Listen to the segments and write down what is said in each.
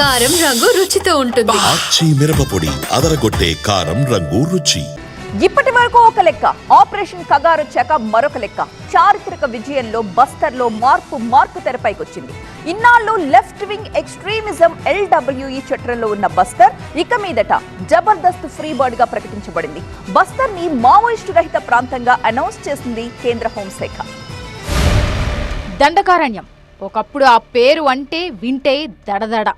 కారం రంగు రుచితో ఉంటుంది. ఆచి మిరపపొడి అదరగొట్టే కారం రంగు రుచి. ఇప్పటి వరకు ఒక లెక్క. ఆపరేషన్ కగారు వచ్చాక మరొక లెక్క. చారిత్రక విజయంలో బస్తర్లో మార్పు మార్పు తెరపైకొచ్చింది. ఇన్నాళ్ళు లెఫ్ట్ వింగ్ ఎక్స్ట్రీమిజం ఎల్డబ్ల్యూఈ చట్రంలో ఉన్న బస్తర్ ఇక మీదట జబర్దస్త్ ఫ్రీ బర్డ్గా ప్రకటించబడింది. బస్తర్ని మావోయిస్టు రహిత ప్రాంతంగా అనౌన్స్ చేసింది కేంద్ర హోంశాఖ. దండకారణ్యం. ఒకప్పుడు ఆ పేరు అంటే వింటే దడదడ.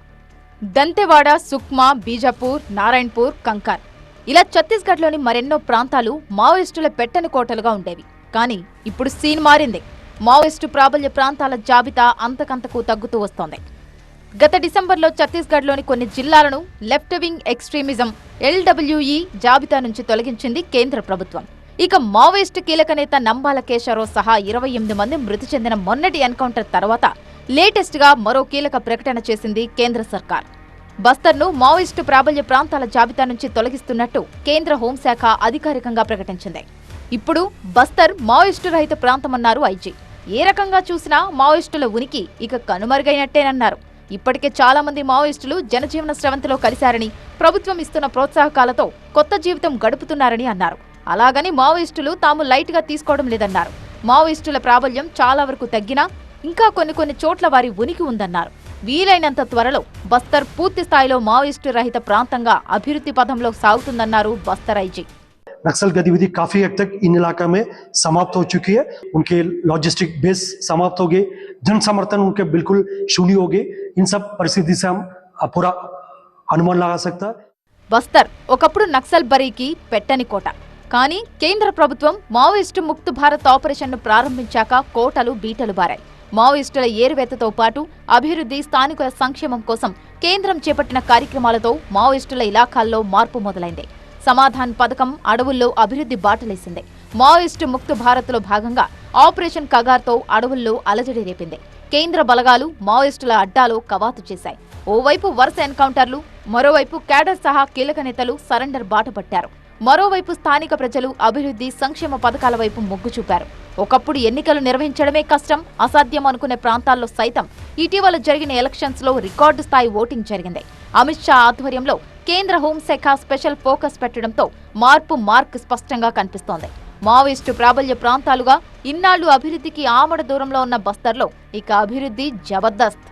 దంతెవాడ సుక్మా బీజాపూర్ నారాయణపూర్ కంకార్. ఇలా ఛత్తీస్గఢ్లోని మరెన్నో ప్రాంతాలు మావోయిస్టుల పెట్టని కోటలుగా ఉండేవి. కానీ ఇప్పుడు సీన్ మారింది. మావోయిస్టు ప్రాబల్య ప్రాంతాల జాబితా అంతకంతకు తగ్గుతూ వస్తోంది. గత డిసెంబర్లో ఛత్తీస్గఢ్లోని కొన్ని జిల్లాలను లెఫ్ట్ వింగ్ ఎక్స్ట్రీమిజం ఎల్డబ్ల్యూఈ జాబితా నుంచి తొలగించింది కేంద్ర ప్రభుత్వం. ఇక మావోయిస్టు కీలక నేత నంబాల కేశారావు సహా ఇరవై ఎనిమిది మంది మృతి చెందిన మొన్నటి ఎన్కౌంటర్ తర్వాత లేటెస్ట్గా మరో కీలక ప్రకటన చేసింది కేంద్ర సర్కార్. బస్తర్ను మావోయిస్టు ప్రాబల్య ప్రాంతాల జాబితా నుంచి తొలగిస్తున్నట్టు కేంద్ర హోంశాఖ అధికారికంగా ప్రకటించింది. ఇప్పుడు బస్తర్ మావోయిస్టు రహిత ప్రాంతమన్నారు ఐజీ. ఏ రకంగా చూసినా మావోయిస్టుల ఉనికి ఇక కనుమరుగైనట్టేనన్నారు. ఇప్పటికే చాలా మంది మావోయిస్టులు జనజీవన స్రవంతిలో కలిశారని ప్రభుత్వం ఇస్తున్న ప్రోత్సాహకాలతో కొత్త జీవితం గడుపుతున్నారని అన్నారు. అలాగని మావోయిస్టులు తాము లైట్గా తీసుకోవడం లేదన్నారు. మావోయిస్టుల ప్రాబల్యం చాలా వరకు తగ్గినా ఇంకా కొన్ని కొన్ని చోట్ల వారి ఉనికి ఉందన్నారు వీలైనంత త్వరలో బస్తర్ పూర్తి స్థాయిలో మావోయిస్టు రహిత ప్రాంతంగా అభివృద్ధి పథంలో సాగుతుందన్నారు బస్తర్ ఐజీ नक्सल गतिविधि काफी हद तक इन इलाका में समाप्त हो चुकी है उनके लॉजिस्टिक बेस समाप्त हो गए जन समर्थन उनके बिल्कुल शून्य हो गए इन सब परिस्थिति से हम अ, पूरा अनुमान लगा सकता है బస్తర్ ఒకప్పుడు నక్సల్ బరీకి పెట్టని కోట కానీ కేంద్ర ప్రభుత్వం మావోయిస్టు ముక్త్ భారత్ ఆపరేషన్ను ప్రారంభించాక కోటలు బీటలు బారాయి మావోయిస్టుల ఏరువేతతో పాటు అభివృద్ధి స్థానికుల సంక్షేమం కోసం కేంద్రం చేపట్టిన కార్యక్రమాలతో మావోయిస్టుల ఇలాఖాల్లో మార్పు మొదలైంది. సమాధాన్ పథకం అడవుల్లో అభివృద్ధి బాటలేసింది. మావోయిస్టు ముక్త్ భారత్లో భాగంగా ఆపరేషన్ కగార్తో అడవుల్లో అలజడి రేపింది. కేంద్ర బలగాలు మావోయిస్టుల అడ్డాలో కవాతు చేశాయి. ఓవైపు వరుస ఎన్కౌంటర్లు మరోవైపు క్యాడర్ సహా కీలక నేతలు సరెండర్ బాట పట్టారు మరోవైపు స్థానిక ప్రజలు అభివృద్ధి సంక్షేమ పథకాల వైపు మొగ్గు చూపారు. ఒకప్పుడు ఎన్నికలు నిర్వహించడమే కష్టం అసాధ్యం అనుకునే ప్రాంతాల్లో సైతం ఇటీవల జరిగిన ఎలక్షన్స్లో రికార్డు స్థాయి ఓటింగ్ జరిగింది. అమిత్ షా ఆధ్వర్యంలో కేంద్ర హోంశాఖ స్పెషల్ ఫోకస్ పెట్టడంతో మార్పు మార్క్ స్పష్టంగా కనిపిస్తోంది. మావోయిస్టు ప్రాబల్య ప్రాంతాలుగా ఇన్నాళ్ళు అభివృద్ధికి ఆమడ దూరంలో ఉన్న బస్తర్లో ఇక అభివృద్ధి జబర్దస్త్.